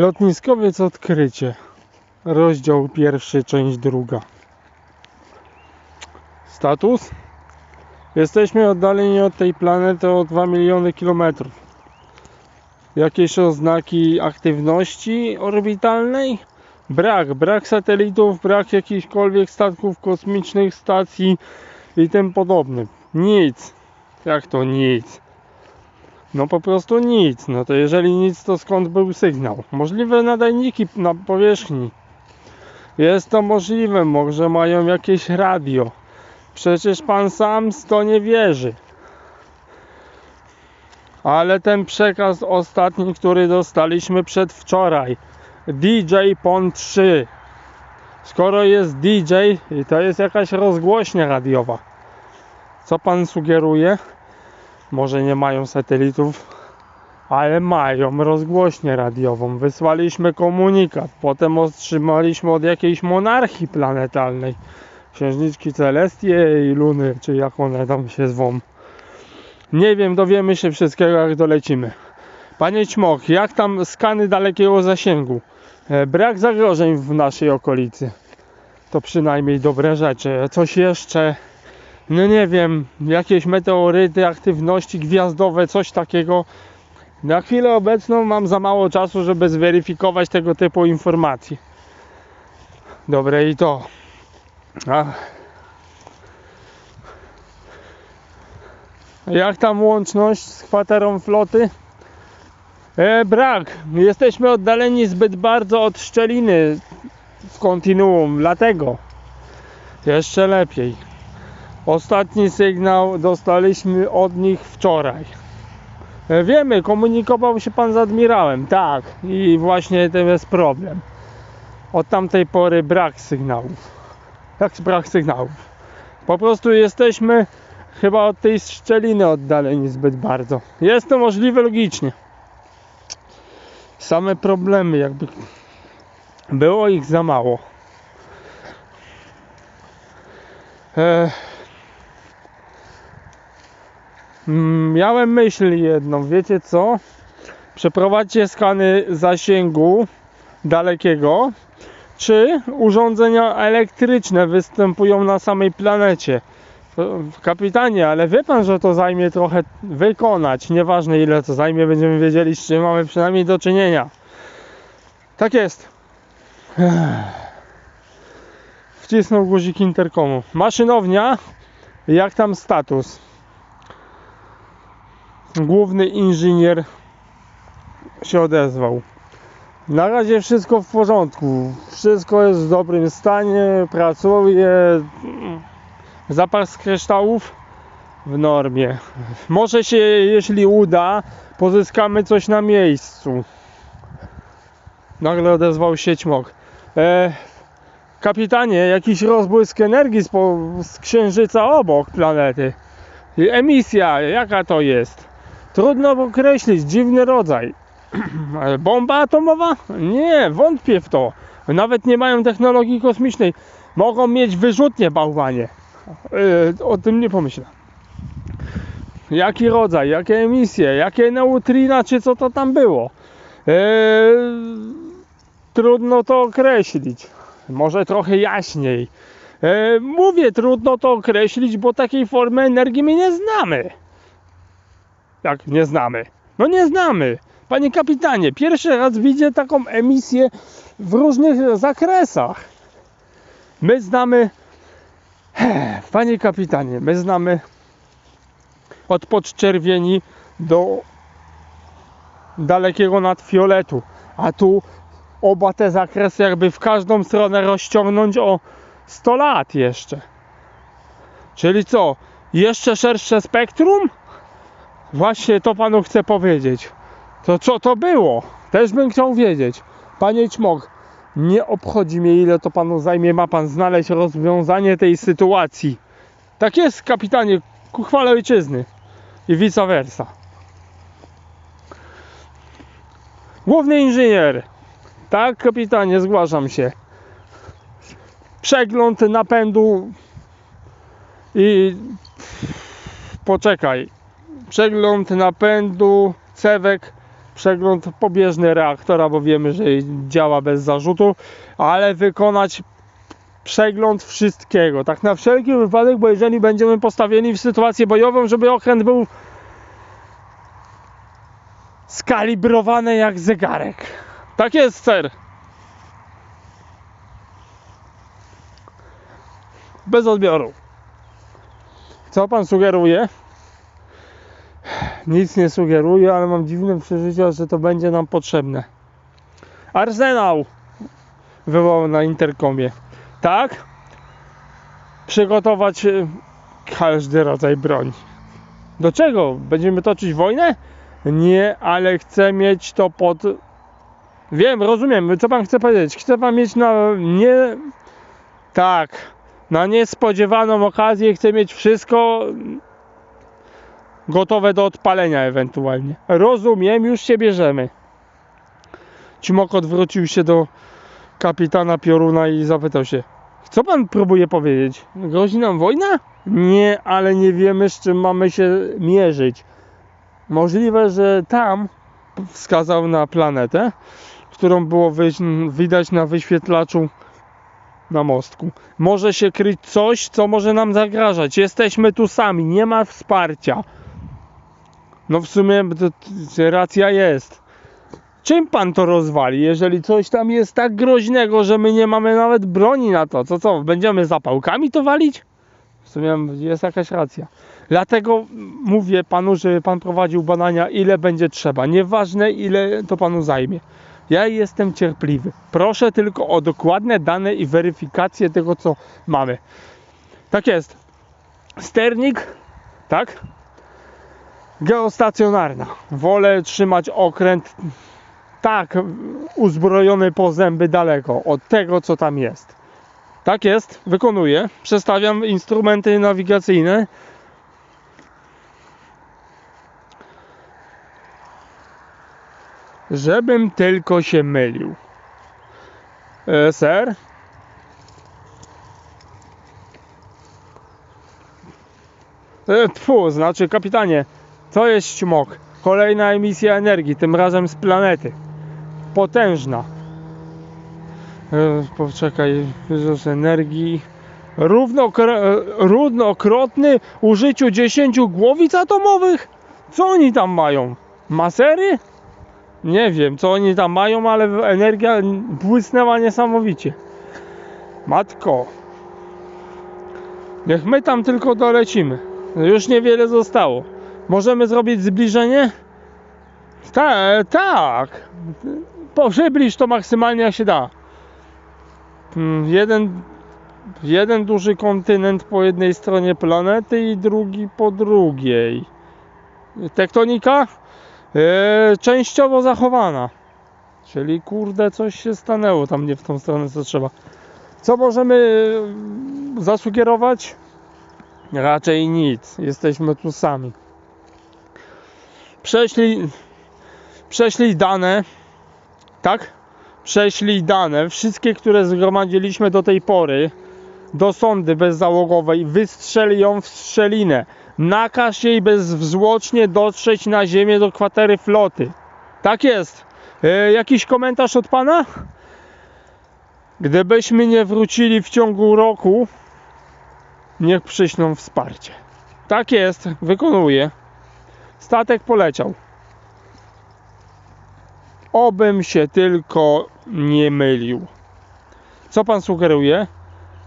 Lotniskowiec odkrycie. Rozdział pierwszy, część druga. Status? Jesteśmy oddaleni od tej planety o 2 miliony kilometrów. Jakieś oznaki aktywności orbitalnej? Brak, brak satelitów, brak jakichkolwiek statków kosmicznych, stacji i tym podobnym. Nic. Jak to nic? No po prostu nic. No to jeżeli nic, to skąd był sygnał? Możliwe nadajniki na powierzchni. Jest to możliwe, może mają jakieś radio. Przecież pan sam w to nie wierzy. Ale ten przekaz ostatni, który dostaliśmy przedwczoraj. DJ PON 3. Skoro jest DJ, i to jest jakaś rozgłośnia radiowa. Co pan sugeruje? Może nie mają satelitów, ale mają rozgłośnię radiową. Wysłaliśmy komunikat, potem otrzymaliśmy od jakiejś monarchii planetalnej. Księżniczki Celestie i Luny, czy jak one tam się zwą. Nie wiem, dowiemy się wszystkiego jak dolecimy. Panie Ćmok, jak tam skany dalekiego zasięgu? E, Brak zagrożeń w naszej okolicy. To przynajmniej dobre rzeczy. Coś jeszcze? No nie wiem, jakieś meteoryty, aktywności gwiazdowe, coś takiego. Na chwilę obecną mam za mało czasu, żeby zweryfikować tego typu informacji. Dobre i to. A. Jak tam łączność z kwaterą floty? E, brak. Jesteśmy oddaleni zbyt bardzo od szczeliny w kontinuum, dlatego jeszcze lepiej. Ostatni sygnał dostaliśmy od nich wczoraj. E, Wiemy, komunikował się pan z admirałem, tak, i właśnie to jest problem. Od tamtej pory brak sygnałów. Jak brak sygnałów? Po prostu jesteśmy chyba od tej szczeliny oddaleni zbyt bardzo. Jest to możliwe logicznie. Same problemy, jakby było ich za mało. Ech. Mm, Miałem myśl jedną, wiecie co? Przeprowadźcie skany zasięgu dalekiego, czy urządzenia elektryczne występują na samej planecie. Kapitanie, ale wie pan, że to zajmie trochę wykonać. Nieważne ile to zajmie, będziemy wiedzieli z czym mamy przynajmniej do czynienia. Tak jest. Wcisnął guzik interkomu. Maszynownia, jak tam status? Główny inżynier się odezwał. Na razie wszystko w porządku. Wszystko jest w dobrym stanie. Pracuje. Zapas kryształów w normie. Może się, jeśli uda, pozyskamy coś na miejscu. Nagle odezwał się ćmok. E, kapitanie, jakiś rozbłysk energii z, po, z księżyca obok planety. Emisja, jaka to jest? Trudno określić, dziwny rodzaj. Bomba atomowa? Nie, wątpię w to. Nawet nie mają technologii kosmicznej. Mogą mieć wyrzutnie bałwanie. Yy, o tym nie pomyślę. Jaki rodzaj, jakie emisje, jakie neutrina, czy co to tam było? Yy, trudno to określić. Może trochę jaśniej. Yy, mówię, trudno to określić, bo takiej formy energii my nie znamy. Jak nie znamy? No nie znamy. Panie kapitanie, pierwszy raz widzę taką emisję w różnych zakresach. My znamy. Panie kapitanie, my znamy od podczerwieni do dalekiego nadfioletu. A tu oba te zakresy jakby w każdą stronę rozciągnąć o 100 lat jeszcze. Czyli co? Jeszcze szersze spektrum? Właśnie to panu chcę powiedzieć. To co to było? Też bym chciał wiedzieć. Panie Ćmok, nie obchodzi mnie ile to panu zajmie, ma pan znaleźć rozwiązanie tej sytuacji. Tak jest, kapitanie, ku chwale ojczyzny. I vice versa. Główny inżynier. Tak, kapitanie, zgłaszam się. Przegląd napędu i poczekaj przegląd napędu cewek przegląd pobieżny reaktora, bo wiemy, że działa bez zarzutu, ale wykonać przegląd wszystkiego. Tak na wszelki wypadek, bo jeżeli będziemy postawieni w sytuację bojową, żeby okręt był skalibrowany jak zegarek. Tak jest, ser. Bez odbioru. Co pan sugeruje? Nic nie sugeruję, ale mam dziwne przeżycie, że to będzie nam potrzebne. Arsenał! Wywołał na interkomie. Tak? Przygotować e, każdy rodzaj broni. Do czego? Będziemy toczyć wojnę? Nie, ale chcę mieć to pod. Wiem, rozumiem, co pan chce powiedzieć. Chcę pan mieć na nie. Tak, na niespodziewaną okazję chcę mieć wszystko gotowe do odpalenia ewentualnie. Rozumiem, już się bierzemy. Cimok odwrócił się do kapitana Pioruna i zapytał się co pan próbuje powiedzieć? Grozi nam wojna? Nie, ale nie wiemy z czym mamy się mierzyć. Możliwe, że tam wskazał na planetę, którą było widać na wyświetlaczu na mostku. Może się kryć coś, co może nam zagrażać. Jesteśmy tu sami, nie ma wsparcia. No w sumie to, to, racja jest. Czym pan to rozwali, jeżeli coś tam jest tak groźnego, że my nie mamy nawet broni na to? Co co, będziemy zapałkami to walić? W sumie jest jakaś racja. Dlatego mówię panu, że pan prowadził badania ile będzie trzeba. Nieważne ile to panu zajmie. Ja jestem cierpliwy. Proszę tylko o dokładne dane i weryfikację tego, co mamy. Tak jest. Sternik, tak? Geostacjonarna. Wolę trzymać okręt tak uzbrojony po zęby daleko od tego, co tam jest. Tak jest, wykonuję. Przestawiam instrumenty nawigacyjne. Żebym tylko się mylił. E, ser? E, tfu, znaczy kapitanie, to jest śmok. Kolejna emisja energii, tym razem z planety. Potężna. E, poczekaj, wyzus energii. Równokro, e, równokrotny użyciu 10 głowic atomowych? Co oni tam mają? Masery? Nie wiem, co oni tam mają, ale energia błysnęła niesamowicie. Matko. Niech my tam tylko dolecimy. Już niewiele zostało. Możemy zrobić zbliżenie? Ta, tak. Przybliż to maksymalnie jak się da. Mm, Jeden, jeden duży kontynent po jednej stronie planety i drugi po drugiej. Tektonika e, częściowo zachowana. Czyli kurde coś się stanęło tam nie w tą stronę co trzeba. Co możemy e, zasugerować? Raczej nic. Jesteśmy tu sami. Prześlij, prześlij dane, tak? Prześlij dane, wszystkie, które zgromadziliśmy do tej pory, do sondy bezzałogowej, wystrzel ją w strzelinę. Nakaż jej bezwzłocznie dotrzeć na ziemię do kwatery floty. Tak jest. E, jakiś komentarz od pana? Gdybyśmy nie wrócili w ciągu roku, niech przyślą wsparcie. Tak jest, wykonuję. Statek poleciał. Obym się tylko nie mylił. Co pan sugeruje?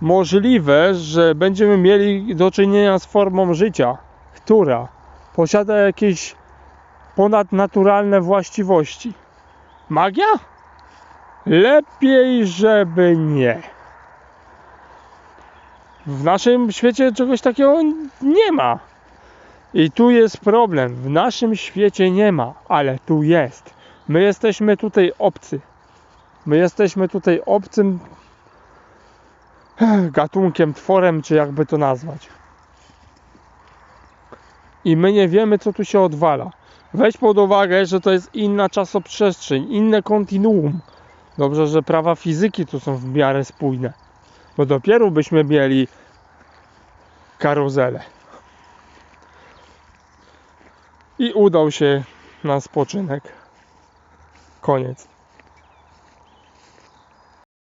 Możliwe, że będziemy mieli do czynienia z formą życia, która posiada jakieś ponadnaturalne właściwości. Magia? Lepiej, żeby nie. W naszym świecie czegoś takiego nie ma. I tu jest problem. W naszym świecie nie ma, ale tu jest. My jesteśmy tutaj obcy. My jesteśmy tutaj obcym gatunkiem, tworem, czy jakby to nazwać. I my nie wiemy, co tu się odwala. Weź pod uwagę, że to jest inna czasoprzestrzeń, inne kontinuum. Dobrze, że prawa fizyki tu są w miarę spójne. Bo dopiero byśmy mieli karuzelę i udał się na spoczynek. Koniec.